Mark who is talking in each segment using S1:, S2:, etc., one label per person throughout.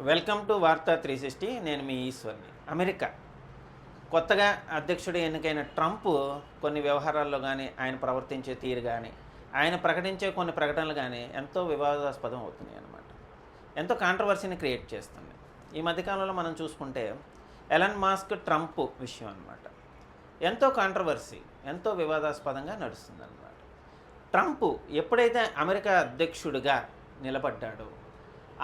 S1: Welcome to Vaartha three sixty. నేను మీ ఈశ్వర్ని. America. కొత్తగా అధ్యక్షుడు ఎన్నికైన ట్రంప్ కొన్ని వ్యవహారాల్లో కానీ ఆయన ప్రవర్తించే తీరు కానీ ఆయన ప్రకటించే కొన్ని ప్రకటనలు కానీ ఎంతో వివాదాస్పదం అవుతున్నాయి అన్నమాట. ఎంతో కాంట్రవర్సీని క్రియేట్ చేస్తుంది ఈ మధ్యకాలంలో మనం చూసుకుంటే ఎలన్ మాస్క్ ట్రంప్ విషయం అన్నమాట. ఎంతో కాంట్రవర్సీ ఎంతో వివాదాస్పదంగా నడుస్తుంది అన్నమాట ట్రంప్ ఎప్పుడైతే అమెరికా అధ్యక్షుడిగా నిలబడ్డాడో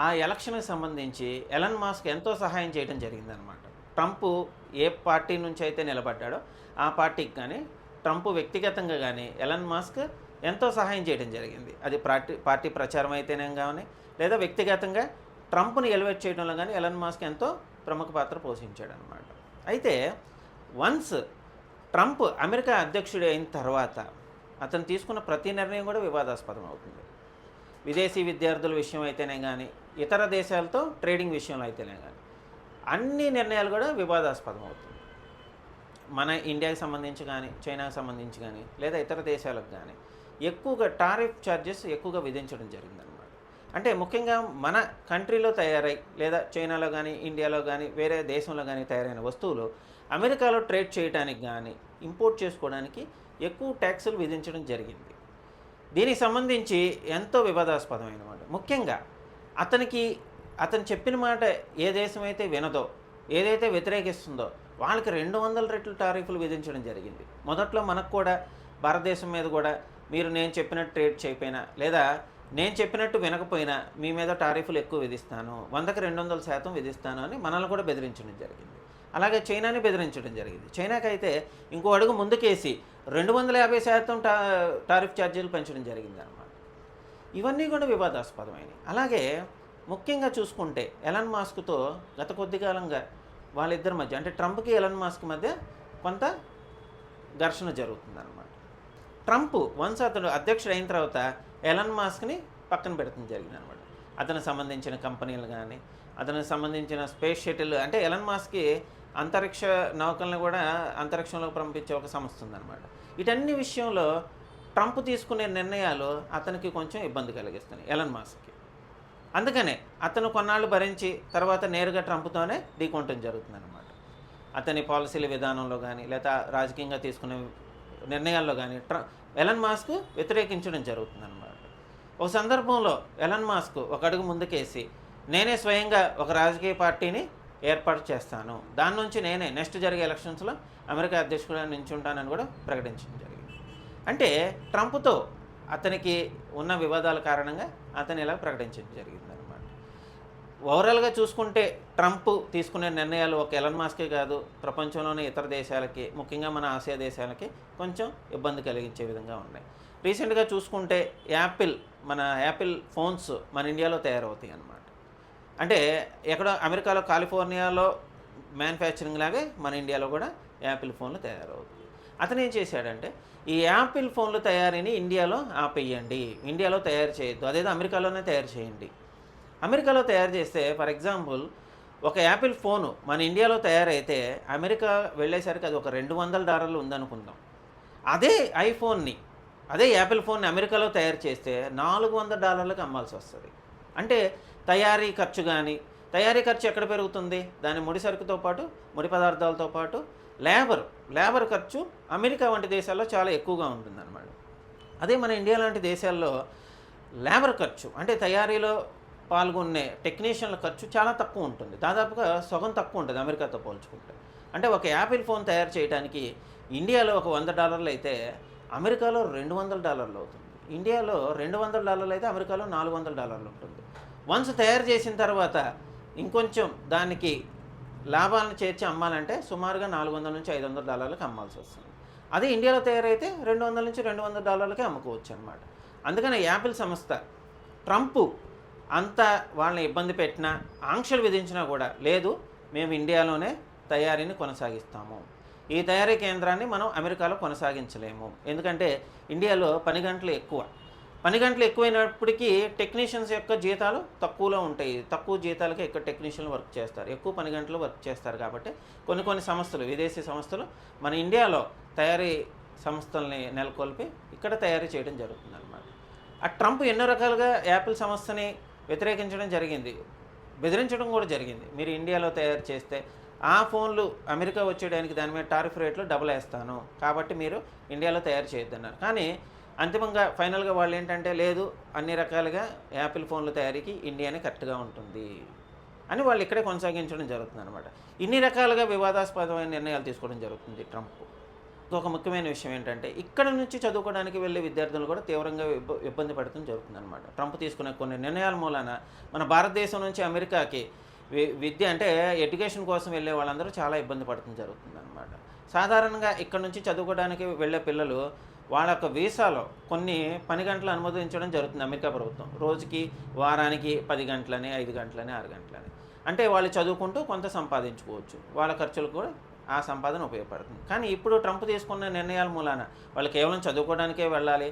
S1: ఆ ఎలక్షన్కి సంబంధించి ఎలన్ మాస్క్ ఎంతో సహాయం చేయడం జరిగిందనమాట ట్రంప్ ఏ పార్టీ నుంచి అయితే నిలబడ్డాడో ఆ పార్టీకి కానీ ట్రంప్ వ్యక్తిగతంగా కానీ ఎలన్ మాస్క్ ఎంతో సహాయం చేయడం జరిగింది. అది పార్టీ పార్టీ ప్రచారం అయితేనే కానీ లేదా వ్యక్తిగతంగా ట్రంప్ని ఎలివేట్ చేయడంలో కానీ ఎలన్ మాస్క్ ఎంతో ప్రముఖ పాత్ర పోషించాడు అనమాట అయితే వన్స్ ట్రంప్ అమెరికా అధ్యక్షుడు అయిన తర్వాత అతను తీసుకున్న ప్రతి నిర్ణయం కూడా వివాదాస్పదం అవుతుంది విదేశీ విద్యార్థుల విషయం అయితేనే కానీ ఇతర దేశాలతో ట్రేడింగ్ విషయంలో అయితేనే కానీ అన్ని నిర్ణయాలు కూడా వివాదాస్పదం అవుతుంది మన ఇండియాకి సంబంధించి కానీ చైనాకి సంబంధించి కానీ లేదా ఇతర దేశాలకు కానీ ఎక్కువగా టారిఫ్ ఛార్జెస్ ఎక్కువగా విధించడం జరిగిందనమాట అంటే ముఖ్యంగా మన కంట్రీలో తయారై లేదా చైనాలో కానీ ఇండియాలో కానీ వేరే దేశంలో కానీ తయారైన వస్తువులు అమెరికాలో ట్రేడ్ చేయడానికి కానీ ఇంపోర్ట్ చేసుకోవడానికి ఎక్కువ ట్యాక్సులు విధించడం జరిగింది. దీనికి సంబంధించి ఎంతో వివాదాస్పదమైనమాట. ముఖ్యంగా అతనికి అతను చెప్పిన మాట ఏ దేశం అయితే వినదో ఏదైతే వ్యతిరేకిస్తుందో వాళ్ళకి రెండు వందల రెట్లు టారిఫ్లు విధించడం జరిగింది. మొదట్లో మనకు కూడా భారతదేశం మీద కూడా మీరు నేను చెప్పినట్టు ట్రేడ్ చేయకపోయినా లేదా నేను చెప్పినట్టు వినకపోయినా మీ మీద టారిఫ్లు ఎక్కువ విధిస్తాను వందకి రెండు వందల శాతం విధిస్తాను అని మనల్ని కూడా బెదిరించడం జరిగింది. అలాగే చైనాని బెదిరించడం జరిగింది. చైనాకైతే ఇంకో అడుగు ముందుకేసి రెండు వందల యాభై శాతం టా టారిఫ్ ఛార్జీలు పెంచడం జరిగింది అనమాట ఇవన్నీ కూడా వివాదాస్పదమైనవి. అలాగే ముఖ్యంగా చూసుకుంటే ఎలన్ మాస్క్తో గత కొద్ది కాలంగా వాళ్ళిద్దరి మధ్య అంటే ట్రంప్కి ఎలన్ మాస్క్ మధ్య కొంత ఘర్షణ జరుగుతుందన్నమాట. ట్రంప్ వన్స్ అతడు అధ్యక్షుడు అయిన తర్వాత ఎలన్ మాస్క్ని పక్కన పెడతం జరిగింది అనమాట అతనికి సంబంధించిన కంపెనీలు కానీ అతనికి సంబంధించిన స్పేస్ షటిల్ అంటే ఎలన్ మాస్క్కి అంతరిక్ష నౌకల్ని కూడా అంతరిక్షంలోకి పంపించే ఒక సంస్థ ఉందన్నమాట. వీటన్ని విషయంలో ట్రంప్ తీసుకునే నిర్ణయాలు అతనికి కొంచెం ఇబ్బంది కలిగిస్తున్నాయి ఎలన్ మాస్క్కి. అందుకనే అతను కొన్నాళ్ళు భరించి తర్వాత నేరుగా ట్రంప్తోనే ఢీకొనటం జరుగుతుందన్నమాట. అతని పాలసీల విధానంలో కానీ లేదా రాజకీయంగా తీసుకునే నిర్ణయాల్లో కానీ ట్ర ఎలన్ మాస్క్ వ్యతిరేకించడం జరుగుతుందన్నమాట. ఒక సందర్భంలో ఎలన్ మాస్క్ ఒక అడుగు ముందుకేసి నేనే స్వయంగా ఒక రాజకీయ పార్టీని ఏర్పాటు చేస్తాను. దాని నుంచి నేనే నెక్స్ట్ జరిగే ఎలక్షన్స్లో అమెరికా అధ్యక్షుడిగా నించుంటానని కూడా ప్రకటించింది. అంటే ట్రంప్తో అతనికి ఉన్న వివాదాల కారణంగా అతను ఇలా ప్రకటించడం జరిగింది అనమాట ఓవరాల్గా చూసుకుంటే ట్రంప్ తీసుకునే నిర్ణయాలు ఒక ఎలన్ మాస్కే కాదు ప్రపంచంలోని ఇతర దేశాలకి ముఖ్యంగా మన ఆసియా దేశాలకి కొంచెం ఇబ్బంది కలిగించే విధంగా ఉన్నాయి. రీసెంట్గా చూసుకుంటే యాపిల్ మన యాపిల్ ఫోన్స్ మన ఇండియాలో తయారవుతాయి అన్నమాట. అంటే ఎక్కడో అమెరికాలో కాలిఫోర్నియాలో మ్యానుఫ్యాక్చరింగ్ లాగే మన ఇండియాలో కూడా యాపిల్ ఫోన్లు తయారవుతాయి. అతను ఏం చేశాడంటే ఈ యాపిల్ ఫోన్లు తయారీని ఇండియాలో ఆపేయండి. ఇండియాలో తయారు చేయొద్దు. అదేదో అమెరికాలోనే తయారు చేయండి. అమెరికాలో తయారు చేస్తే ఫర్ ఎగ్జాంపుల్ ఒక యాపిల్ ఫోను మన ఇండియాలో తయారైతే అమెరికా వెళ్ళేసరికి అది ఒక రెండు వందల డాలర్లు ఉందనుకుందాం. అదే ఐఫోన్ని అదే యాపిల్ ఫోన్ని అమెరికాలో తయారు చేస్తే నాలుగు వందల డాలర్లకు అమ్మాల్సి వస్తుంది. అంటే తయారీ ఖర్చు కానీ తయారీ ఖర్చు ఎక్కడ పెరుగుతుంది? దాని ముడి సరుకుతో పాటు ముడి పదార్థాలతో పాటు లేబర్ లేబర్ ఖర్చు అమెరికా వంటి దేశాల్లో చాలా ఎక్కువగా ఉంటుందన్నమాట. అదే మన ఇండియా లాంటి దేశాల్లో లేబర్ ఖర్చు అంటే తయారీలో పాల్గొనే టెక్నీషియన్ల ఖర్చు చాలా తక్కువ ఉంటుంది. దాదాపుగా సగం తక్కువ ఉంటుంది అమెరికాతో పోల్చుకుంటే. అంటే ఒక యాపిల్ ఫోన్ తయారు చేయడానికి ఇండియాలో ఒక వంద డాలర్లు అయితే అమెరికాలో రెండు వందల డాలర్లు అవుతుంది. ఇండియాలో రెండు వందల డాలర్లు అయితే అమెరికాలో నాలుగు వందల డాలర్లు ఉంటుంది. వన్స్ తయారు చేసిన తర్వాత ఇంకొంచెం దానికి లాభాలను చేర్చి అమ్మాలంటే సుమారుగా నాలుగు వందల నుంచి ఐదు వందల డాలర్లకు అమ్మాల్సి వస్తుంది. అదే ఇండియాలో తయారైతే రెండు వందల నుంచి రెండు వందల డాలర్లకే అమ్ముకోవచ్చు అనమాట అందుకని యాపిల్ సంస్థ ట్రంప్ అంత వాళ్ళని ఇబ్బంది పెట్టినా ఆంక్షలు విధించినా కూడా లేదు మేము ఇండియాలోనే తయారీని కొనసాగిస్తాము. ఈ తయారీ కేంద్రాన్ని మనం అమెరికాలో కొనసాగించలేము. ఎందుకంటే ఇండియాలో పని గంటలు ఎక్కువ. పని గంటలు ఎక్కువైనప్పటికీ టెక్నీషియన్స్ యొక్క జీతాలు తక్కువలో ఉంటాయి. తక్కువ జీతాలకి ఎక్కువ టెక్నీషియన్లు వర్క్ చేస్తారు. ఎక్కువ పని గంటలు వర్క్ చేస్తారు కాబట్టి కొన్ని కొన్ని సంస్థలు విదేశీ సంస్థలు మన ఇండియాలో తయారీ సంస్థల్ని నెలకొల్పి ఇక్కడ తయారీ చేయడం జరుగుతుంది అనమాట ఆ ట్రంప్ ఎన్నో రకాలుగా యాపిల్ సంస్థని వ్యతిరేకించడం జరిగింది. బెదిరించడం కూడా జరిగింది. మీరు ఇండియాలో తయారు చేస్తే ఆ ఫోన్లు అమెరికా వచ్చేయడానికి దాని మీద టారిఫ్ రేట్లు డబుల్ వేస్తాను. కాబట్టి మీరు ఇండియాలో తయారు చేయొద్దన్నారు. కానీ అంతిమంగా ఫైనల్గా వాళ్ళు ఏంటంటే లేదు అన్ని రకాలుగా యాపిల్ ఫోన్ల తయారీకి ఇండియానే కరెక్ట్గా ఉంటుంది అని వాళ్ళు ఇక్కడే కొనసాగించడం జరుగుతుంది అనమాట ఇన్ని రకాలుగా వివాదాస్పదమైన నిర్ణయాలు తీసుకోవడం జరుగుతుంది ట్రంప్. ఇంకొక ముఖ్యమైన విషయం ఏంటంటే ఇక్కడ నుంచి చదువుకోవడానికి వెళ్ళే విద్యార్థులు కూడా తీవ్రంగా ఇబ్బంది పడటం జరుగుతుంది అనమాట ట్రంప్ తీసుకునే కొన్ని నిర్ణయాల మూలాన మన భారతదేశం నుంచి అమెరికాకి వి- విద్య అంటే ఎడ్యుకేషన్ కోసం వెళ్ళే వాళ్ళందరూ చాలా ఇబ్బంది పడటం జరుగుతుంది అనమాట సాధారణంగా ఇక్కడ నుంచి చదువుకోవడానికి వెళ్ళే పిల్లలు వాళ్ళ యొక్క వీసాలో కొన్ని పని గంటలు అనుమతించడం జరుగుతుంది అమెరికా ప్రభుత్వం. రోజుకి వారానికి పది గంటలని ఐదు గంటలని ఆరు గంటలని. అంటే వాళ్ళు చదువుకుంటూ కొంత సంపాదించుకోవచ్చు. వాళ్ళ ఖర్చులు కూడా ఆ సంపాదన ఉపయోగపడుతుంది. కానీ ఇప్పుడు ట్రంప్ తీసుకున్న నిర్ణయాల మూలాన వాళ్ళు కేవలం చదువుకోవడానికే వెళ్ళాలి.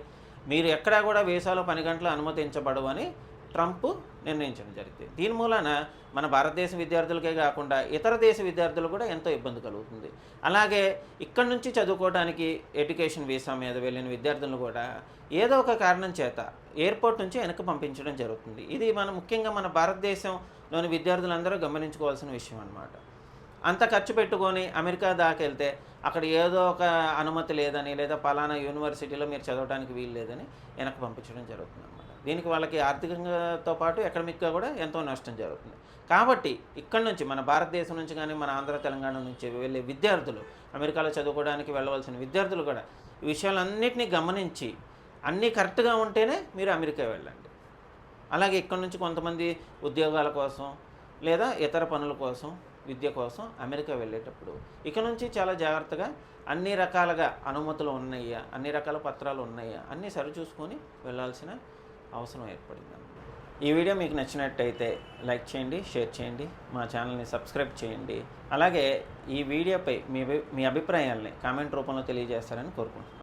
S1: మీరు ఎక్కడా కూడా వీసాలో పని గంటలు అనుమతించబడవు అని ట్రంప్ నిర్ణయించడం జరిగింది దీని మూలాన మన భారతదేశ విద్యార్థులకే కాకుండా ఇతర దేశ విద్యార్థులు కూడా ఎంతో ఇబ్బంది కలుగుతుంది. అలాగే ఇక్కడ నుంచి చదువుకోవడానికి ఎడ్యుకేషన్ వీసా మీద వెళ్ళిన విద్యార్థులను కూడా ఏదో ఒక కారణం చేత ఎయిర్పోర్ట్ నుంచి వెనక్కి పంపించడం జరుగుతుంది. ఇది మన ముఖ్యంగా మన భారతదేశంలోని విద్యార్థులందరూ గమనించుకోవాల్సిన విషయం అన్నమాట. అంత ఖర్చు పెట్టుకొని అమెరికా దాకా వెళ్తే అక్కడ ఏదో ఒక అనుమతి లేదని లేదా పలానా యూనివర్సిటీలో మీరు చదవడానికి వీలు లేదని వెనక్కి పంపించడం జరుగుతుంది దీనికి వాళ్ళకి ఆర్థికంగాతో పాటు ఎకడమిక్గా కూడా ఎంతో నష్టం జరుగుతుంది. కాబట్టి ఇక్కడ నుంచి మన భారతదేశం నుంచి కానీ మన ఆంధ్ర తెలంగాణ నుంచి వెళ్ళే విద్యార్థులు అమెరికాలో చదువుకోవడానికి వెళ్ళవలసిన విద్యార్థులు కూడా ఈ విషయాలన్నింటినీ గమనించి అన్నీ కరెక్ట్గా ఉంటేనే మీరు అమెరికా వెళ్ళండి. అలాగే ఇక్కడ నుంచి కొంతమంది ఉద్యోగాల కోసం లేదా ఇతర పనుల కోసం విద్య కోసం అమెరికా వెళ్ళేటప్పుడు ఇక నుంచి చాలా జాగ్రత్తగా అన్ని రకాలుగా అనుమతులు ఉన్నాయా అన్ని రకాల పత్రాలు ఉన్నాయా అన్నీ సరిచూసుకొని వెళ్ళాల్సిన అవసరం ఏర్పడింది ఈ వీడియో మీకు నచ్చినట్టయితే లైక్ చేయండి షేర్ చేయండి మా ఛానల్ని సబ్స్క్రైబ్ చేయండి. అలాగే ఈ వీడియోపై మీ మీ అభిప్రాయాల్ని కామెంట్ రూపంలో తెలియజేస్తారని కోరుకుంటున్నాను